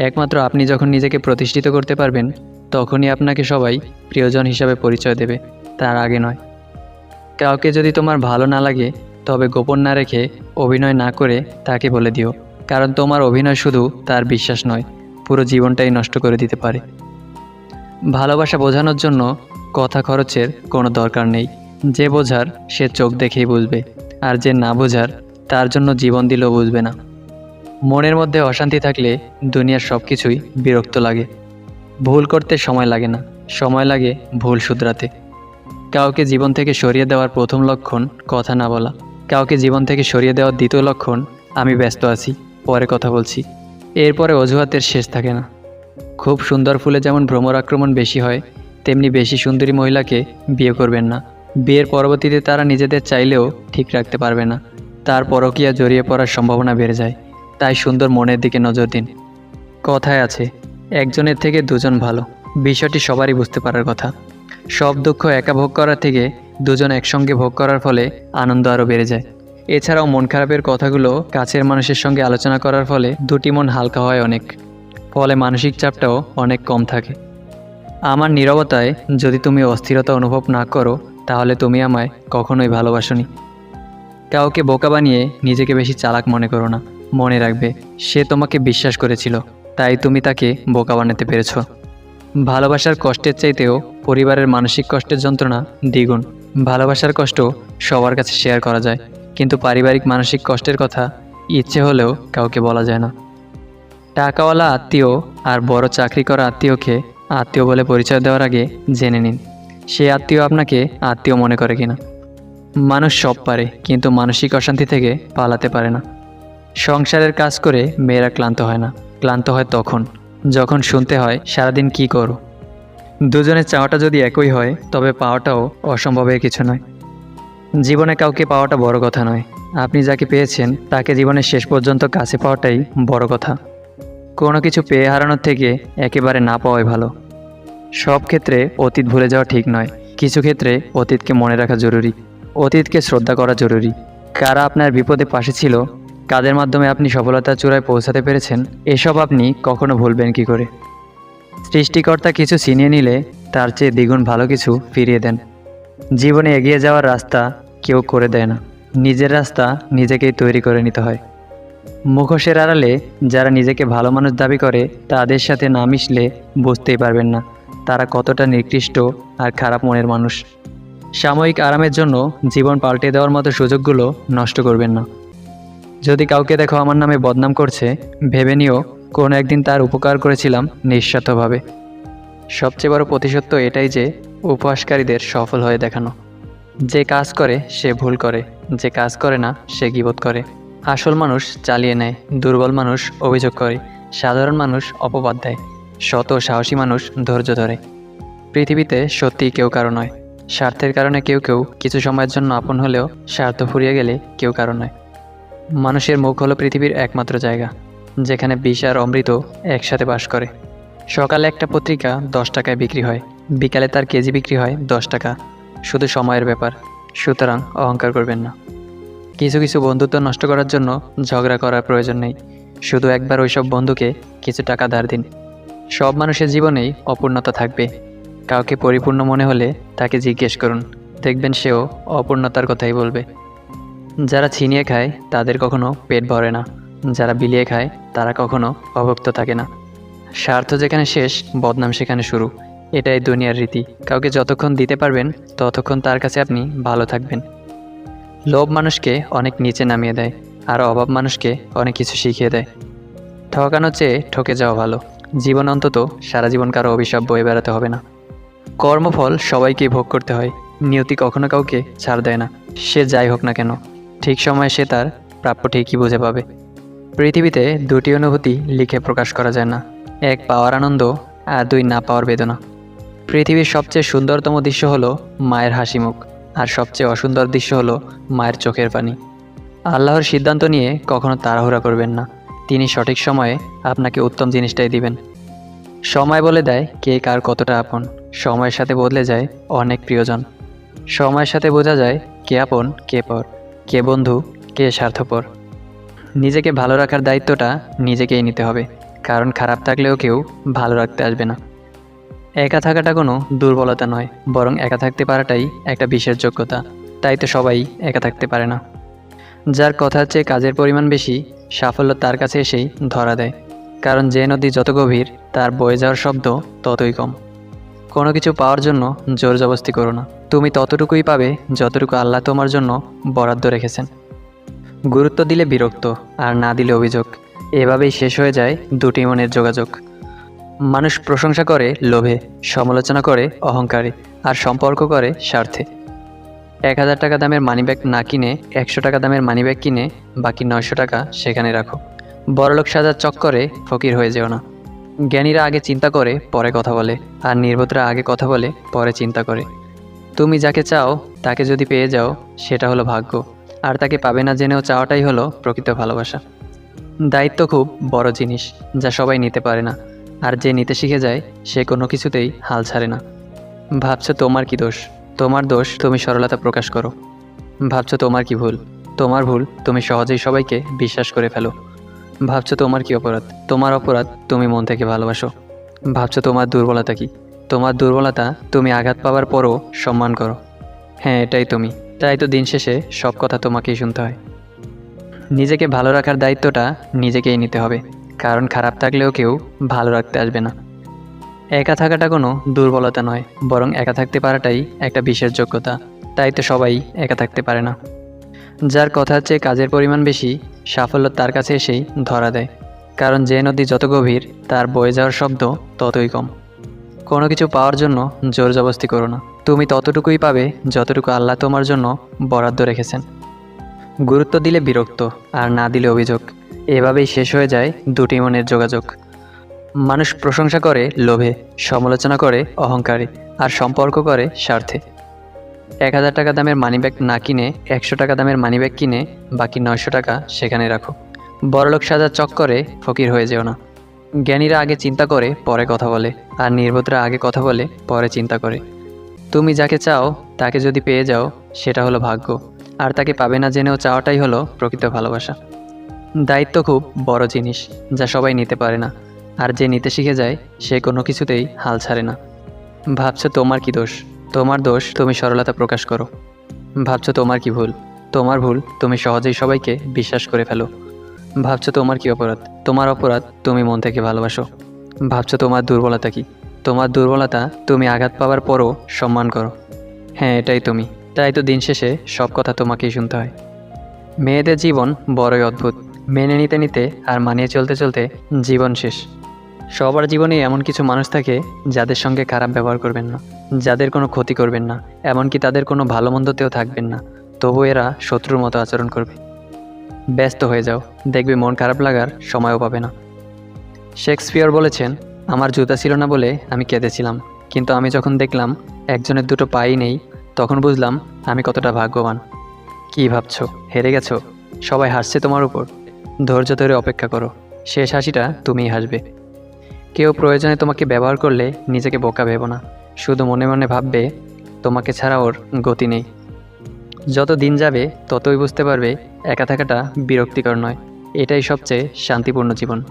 একমাত্র আপনি যখন নিজেকে প্রতিষ্ঠিত করতে পারবেন, তখনই আপনাকে সবাই প্রিয়জন হিসাবে পরিচয় দেবে, তার আগে নয়। কাউকে যদি তোমার ভালো না লাগে, তবে গোপন না রেখে অভিনয় না করে তাকে বলে দিও, কারণ তোমার অভিনয় শুধু তার বিশ্বাস নয়, পুরো জীবনটাই নষ্ট করে দিতে পারে। ভালোবাসা বোঝানোর জন্য কথা খরচের কোনো দরকার নেই, যে বোঝার সে চোখ দেখেই বুঝবে, আর যে না বোঝার তার জন্য জীবন দিলেও বুঝবে না। মনের মধ্যে অশান্তি থাকলে দুনিয়ার সব কিছুই বিরক্ত লাগে। ভুল করতে সময় লাগে না। সময় লাগে ভুল শুধরাতে। কাউকে জীবন থেকে সরিয়ে দেওয়ার প্রথম লক্ষণ কথা না বলা। কাউকে জীবন থেকে সরিয়ে দেওয়ার দ্বিতীয় লক্ষণ, আমি ব্যস্ত আছি, পরে কথা বলছি। এরপরে অজুহাতের শেষ থাকে না। খুব সুন্দর ফুলে যেমন ভ্রমর আক্রমণ বেশি হয়, তেমনি বেশি সুন্দরী মহিলাকে বিয়ে করবেন না। বিয়ের পরবর্তীতে তারা নিজেদের চাইলেও ঠিক রাখতে পারবে না। তার পরকীয়া জড়িয়ে পড়ার সম্ভাবনা বেড়ে যায়। তাই সুন্দর মনের দিকে নজর দিন। কথায় আছে, একজনের থেকে দুজন ভালো। বিষয়টি সবারই বুঝতে পারার কথা। সব দুঃখ একা ভোগ করার থেকে দুজন একসঙ্গে ভোগ করার ফলে আনন্দ আরও বেড়ে যায়। এছাড়াও মন খারাপের কথাগুলো কাছের মানুষের সঙ্গে আলোচনা করার ফলে দুটি মন হালকা হয় অনেক। ফলে মানসিক চাপটাও অনেক কম থাকে। আমার নীরবতায় যদি তুমি অস্থিরতা অনুভব না করো, তাহলে তুমি আমায় কখনোই ভালোবাসনি। কাউকে বোকা বানিয়ে নিজেকে বেশি চালাক মনে করো না। মনে রাখবে। সে তোমাকে বিশ্বাস করেছিল, তাই তুমি তাকে বোকা বানাতে পেরেছ। ভালোবাসার কষ্টের চাইতেও পরিবারের মানসিক কষ্টের যন্ত্রণা দ্বিগুণ। ভালোবাসার কষ্ট সবার কাছে শেয়ার করা যায়, কিন্তু পারিবারিক মানসিক কষ্টের কথা ইচ্ছে হলেও কাউকে বলা যায় না। টাকাওয়ালা আত্মীয় আর বড় চাকরি করা আত্মীয়কে আত্মীয় বলে পরিচয় দেওয়ার আগে জেনে নিন, সে আত্মীয় আপনাকে আত্মীয় মনে করে কিনা। মানুষ সব পারে, কিন্তু মানসিক অশান্তি থেকে পালাতে পারে না। সংসারের কাজ করে মেয়েরা ক্লান্ত হয় না। ক্লান্ত হয় তখন। যখন শুনতে হয়, সারাদিন কি করো? দুজনের চাওয়াটা যদি একই হয়, তবে পাওয়াটাও অসম্ভবের কিছু নয়। জীবনে কাউকে পাওয়াটা বড় কথা নয়। আপনি যাকে পেয়েছেন, তাকে জীবনের শেষ পর্যন্ত কাছে পাওয়াটাই বড় কথা। কোনো কিছু পেয়ে হারানোর থেকে একেবারে না পাওয়াই ভালো। সব ক্ষেত্রে অতীত ভুলে যাওয়া ঠিক নয়। কিছু ক্ষেত্রে অতীতকে মনে রাখা জরুরি। অতীতকে শ্রদ্ধা করা জরুরি। কারা আপনার বিপদে পাশে ছিল কাদের মাধ্যমে আপনি সফলতার চূড়ায় পৌঁছাতে পেরেছেন, এসব আপনি কখনো ভুলবেন কি করে? সৃষ্টিকর্তা কিছু ছিনিয়ে নিলে তার চেয়ে দ্বিগুণ ভালো কিছু ফিরিয়ে দেন। জীবনে এগিয়ে যাওয়ার রাস্তা কেউ করে দেয় না। নিজের রাস্তা নিজেকেই তৈরি করে নিতে হয়। মুখোশের আড়ালে যারা নিজেকে ভালো মানুষ দাবি করে, তাদের সাথে না মিশলে বুঝতেই পারবেন না তারা কতটা নিকৃষ্ট আর খারাপ মনের মানুষ। সাময়িক আরামের জন্য জীবন পাল্টে দেওয়ার মতো সুযোগগুলো নষ্ট করবেন না। যদি কাউকে দেখো আমার নামে বদনাম করছে, ভেবে নিও, কোনো একদিন তার উপকার করেছিলাম নিঃস্বার্থভাবে। সবচেয়ে বড় প্রতিশোধ তো এটাই যে, উপহাসকারীদের সফল হয়ে দেখানো। যে কাজ করে, সে ভুল করে, যে কাজ করে না, সে গিবোধ করে। আসল মানুষ চালিয়ে নেয়, দুর্বল মানুষ অভিযোগ করে, সাধারণ মানুষ অপবাদ দেয় শত সাহসী মানুষ ধৈর্য ধরে। পৃথিবীতে সত্যি কেউ কারও নয়, স্বার্থের কারণে কেউ কেউ কিছু সময়ের জন্য আপন হলেও স্বার্থ ফুরিয়ে গেলে কেউ কারও নয়। মানুষের মুখ হলো পৃথিবীর একমাত্র জায়গা, যেখানে বিষ আর অমৃত একসাথে বাস করে। সকালে একটা পত্রিকা দশ টাকায় বিক্রি হয়, বিকালে তার কেজি বিক্রি হয় দশ টাকা। শুধু সময়ের ব্যাপার, সুতরাং অহংকার করবেন না। কিছু কিছু বন্ধুত্ব নষ্ট করার জন্য ঝগড়া করার প্রয়োজন নেই। শুধু একবার ওইসব বন্ধুকে কিছু টাকা ধার দিন। সব মানুষের জীবনেই অপূর্ণতা থাকবে। কাউকে পরিপূর্ণ মনে হলে তাকে জিজ্ঞেস করুন, দেখবেন সেও অপূর্ণতার কথাই বলবে। যারা ছিনিয়ে খায়, তাদের কখনো পেট ভরে না। যারা বিলিয়ে খায়, তারা কখনো অভুক্ত থাকে না। স্বার্থ যেখানে শেষ, বদনাম সেখানে শুরু। এটাই দুনিয়ার রীতি। কাউকে যতক্ষণ দিতে পারবেন, ততক্ষণ তার কাছে আপনি ভালো থাকবেন। লোভ মানুষকে অনেক নিচে নামিয়ে দেয়, আর অভাব মানুষকে অনেক কিছু শিখিয়ে দেয়। ঠকানোর চেয়ে ঠকে যাওয়া ভালো। জীবন অন্তত সারা জীবন কারও অভিশাপ বয়ে বেড়াতে হবে না। কর্মফল সবাইকে ভোগ করতে হয়। নিয়তি কখনো কাউকে ছাড় দেয় না। সে যাই হোক না কেন। ঠিক সময়ে সে তার প্রাপ্য ঠিকই বুঝে পাবে। পৃথিবীতে দুটি অনুভূতি লিখে প্রকাশ করা যায় না। এক, পাওয়ার আনন্দ, আর দুই, না পাওয়ার বেদনা। পৃথিবীর সবচেয়ে সুন্দরতম দৃশ্য হলো মায়ের হাসি মুখ, আর সবচেয়ে অসুন্দর দৃশ্য হলো মায়ের চোখের পানি। আল্লাহর সিদ্ধান্ত নিয়ে কখনো তাড়াহুড়া করবেন না। তিনি সঠিক সময়ে আপনাকে উত্তম জিনিসটাই দিবেন। সময় বলে দেয় কে কার কতটা আপন। সময়ের সাথে বদলে যায় অনেক প্রিয়জন। সময়ের সাথে বোঝা যায় কে আপন, কে পর। কে বন্ধু, কে স্বার্থপর। নিজেকে ভালো রাখার দায়িত্বটা নিজেকেই নিতে হবে, কারণ খারাপ থাকলেও কেউ ভালো রাখতে আসবে না। একা থাকাটা কোনো দুর্বলতা নয়, বরং একা থাকতে পারাটাই একটা বিশেষ যোগ্যতা, তাই তো সবাই একা থাকতে পারে না। যার কথার চেয়ে কাজের পরিমাণ বেশি, সাফল্য তার কাছে এসেই ধরা দেয়, কারণ যে নদী যত গভীর, তার বয়ে যাওয়ার শব্দ ততই কম। কোনো কিছু পাওয়ার জন্য জোর জবস্তি করো না। তুমি ততটুকুই পাবে যতটুকু আল্লাহ তোমার জন্য বরাদ্দ রেখেছেন। গুরুত্ব দিলে বিরক্ত আর না দিলে অভিযোগ। এভাবেই শেষ হয়ে যায় দুটি মনের যোগাযোগ। মানুষ প্রশংসা করে লোভে, সমালোচনা করে অহংকারে আর সম্পর্ক করে স্বার্থে। এক হাজার টাকা দামের মানিব্যাগ না কিনে একশো টাকা দামের মানিব্যাগ কিনে বাকি নয়শো টাকা সেখানে রাখো। বড়লোক সাজার চক্করে ফকির হয়ে যেও না। জ্ঞানীরা আগে চিন্তা করে, পরে কথা বলে, আর নির্বোধরা আগে কথা বলে, পরে চিন্তা করে। তুমি যাকে চাও, তাকে যদি পেয়ে যাও, সেটা হলো ভাগ্য, আর তাকে পাবে না জেনেও চাওয়াটাই হলো প্রকৃত ভালোবাসা। দায়িত্ব খুব বড় জিনিস, যা সবাই নিতে পারে না, আর যে নিতে শিখে যায়, সে কোনো কিছুতেই হাল ছাড়ে না। ভাবছ তোমার কি দোষ? তোমার দোষ তুমি সরলতা প্রকাশ করো। ভাবছ তোমার কি ভুল? তোমার ভুল তুমি সহজেই সবাইকে বিশ্বাস করে ফেলো। ভাবছ তোমার কি অপরাধ? তোমার অপরাধ তুমি মন থেকে ভালোবাসো। ভাবছ তোমার দুর্বলতা কি? তোমার দুর্বলতা তুমি আঘাত পাওয়ার পরও সম্মান করো। হ্যাঁ এটাই তুমি। তাই তো দিন শেষে সব কথা তোমাকেই শুনতে হয়। নিজেকে ভালো রাখার দায়িত্বটা নিজেকেই নিতে হবে। কারণ খারাপ থাকলেও কেউ ভালো রাখতে আসবে না। একা থাকাটা কোনো দুর্বলতা নয়, বরং একা থাকতে পারাটাই একটা বিশেষ যোগ্যতা। তাই তো সবাই একা থাকতে পারে না। যার কথার চেয়ে কাজের পরিমাণ বেশি, সাফল্য তার কাছে এসেই ধরা দেয়। কারণ যে নদী যত গভীর, তার বয়ে যাওয়ার শব্দ ততই কম। কোনো কিছু পাওয়ার জন্য জোর জবস্তি করো না। তুমি ততটুকুই পাবে যতটুকু আল্লাহ তোমার জন্য বরাদ্দ রেখেছেন। গুরুত্ব দিলে বিরক্ত, আর না দিলে অভিযোগ। এভাবেই শেষ হয়ে যায় দুটি মনের যোগাযোগ। মানুষ প্রশংসা করে লোভে, সমালোচনা করে অহংকারে, আর সম্পর্ক করে স্বার্থে। এক হাজার টাকা দামের মানিব্যাগ না কিনে একশো টাকা দামের মানিব্যাগ কিনে বাকি নয়শো টাকা সেখানে রাখো। বড়লোক সাজার চক্করে ফকির হয়ে যেও না। জ্ঞানীরা আগে চিন্তা করে, পরে কথা বলে, আর নির্বোধরা আগে কথা বলে, পরে চিন্তা করে। তুমি যাকে চাও, তাকে যদি পেয়ে যাও, সেটা হলো ভাগ্য। আর তাকে পাবে না জেনেও চাওয়াটাই হলো প্রকৃত ভালোবাসা। দায়িত্ব খুব বড় জিনিস, যা সবাই নিতে পারে না। আর যে নিতে শিখে যায়, সে কোনো কিছুতেই হাল ছাড়ে না। ভাবছ তোমার কি দোষ? তোমার দোষ তুমি সরলতা প্রকাশ করো। ভাবছ তোমার কি ভুল? তোমার ভুল তুমি সহজেই সবাইকে বিশ্বাস করে ফেলো। ভাবছ তোমার কি অপরাধ? তোমার অপরাধ তুমি মন থেকে ভালোবাসো। ভাবছ তোমার দুর্বলতা কি? তোমার দুর্বলতা তুমি আঘাত পাওয়ার পরও সম্মান করো। হ্যাঁ এটাই তুমি। তাই তো দিন শেষে সব কথা তোমাকেই শুনতে হয়। মেয়েদের জীবন বড়ই অদ্ভুত। মেনে নিতে নিতে আর মানিয়ে চলতে চলতে জীবন শেষ। সবার জীবনে এমন কিছু মানুষ থাকে যাদের সঙ্গে খারাপ ব্যবহার করবেন না, যাদের কোনো ক্ষতি করবেন না, এমনকি তাদের কোনো ভালো মন্দতেও থাকবেন না। তবু এরা শত্রুর মতো আচরণ করবে। ব্যস্ত হয়ে যাও, দেখবে মন খারাপ লাগার সময়ও পাবে না। শেক্সপিয়র বলেছেন, আমার জুতা ছিল না বলে আমি কেঁদেছিলাম, কিন্তু আমি যখন দেখলাম একজনের দুটো পাই নেই, তখন বুঝলাম আমি কতটা ভাগ্যবান। কী ভাবছ, হেরে গেছো? সবাই হাসছে তোমার উপর। ধৈর্য ধরে অপেক্ষা করো। শেষ হাসিটা তুমিই হাসবে। কেউ প্রয়োজনে তোমাকে ব্যবহার করলে নিজেকে বোকা ভেব না। শুধু মনে মনে ভাববে, তোমাকে ছাড়া ওর গতি নেই। যত দিন যাবে, ততই বুঝতে পারবে, একা থাকাটা বিরক্তিকর নয়। এটাই সবচেয়ে শান্তিপূর্ণ জীবন।